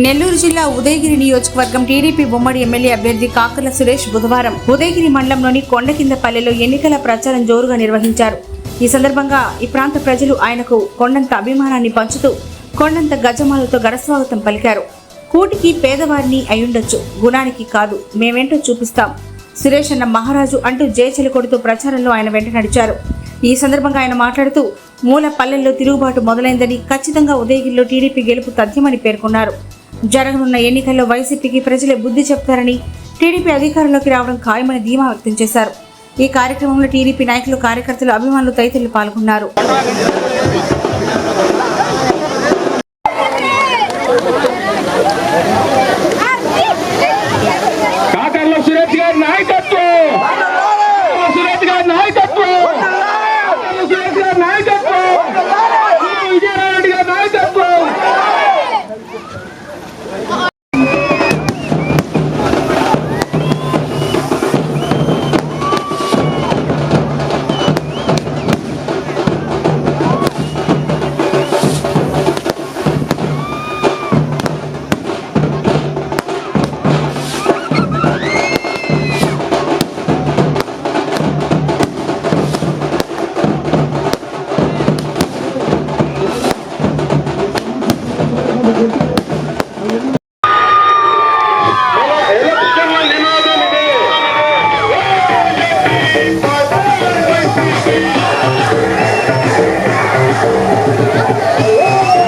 నెల్లూరు జిల్లా ఉదయగిరి నియోజకవర్గం టీడీపీ ఉమ్మడి ఎమ్మెల్యే అభ్యర్థి కాకర్ల సురేష్ బుధవారం ఉదయగిరి మండలంలోని కొండకిందపల్లెలో ఎన్నికల ప్రచారం జోరుగా నిర్వహించారు. ఈ సందర్భంగా ఈ ప్రాంత ప్రజలు ఆయనకు కొండంత అభిమానాన్ని పంచుతూ కొండంత గజమాలతో ఘనస్వాగతం పలికారు. కూటికి పేదవారిని అయ్యుండొచ్చు గుణానికి కాదు మేమేంటో చూపిస్తాం. సురేష్ అన్న మహారాజు అంటూ జయచలి కొడుతూ ప్రచారంలో ఆయన వెంట నడిచారు. ఈ సందర్భంగా ఆయన మాట్లాడుతూ మూల పల్లెల్లో తిరుగుబాటు మొదలైందని ఖచ్చితంగా ఉదయగిరిలో టీడీపీ గెలుపు తథ్యమని పేర్కొన్నారు. జరగనున్న ఎన్నికల్లో వైసీపీకి ప్రజలే బుద్ధి చెప్తారని టీడీపీ అధికారంలోకి రావడం ఖాయమని ధీమా వ్యక్తం చేశారు. ఈ కార్యక్రమంలో టీడీపీ నాయకులు కార్యకర్తలు అభిమానులు తదితరులు పాల్గొన్నారు. నాయకత్వం! నాయకత్వం! Oh!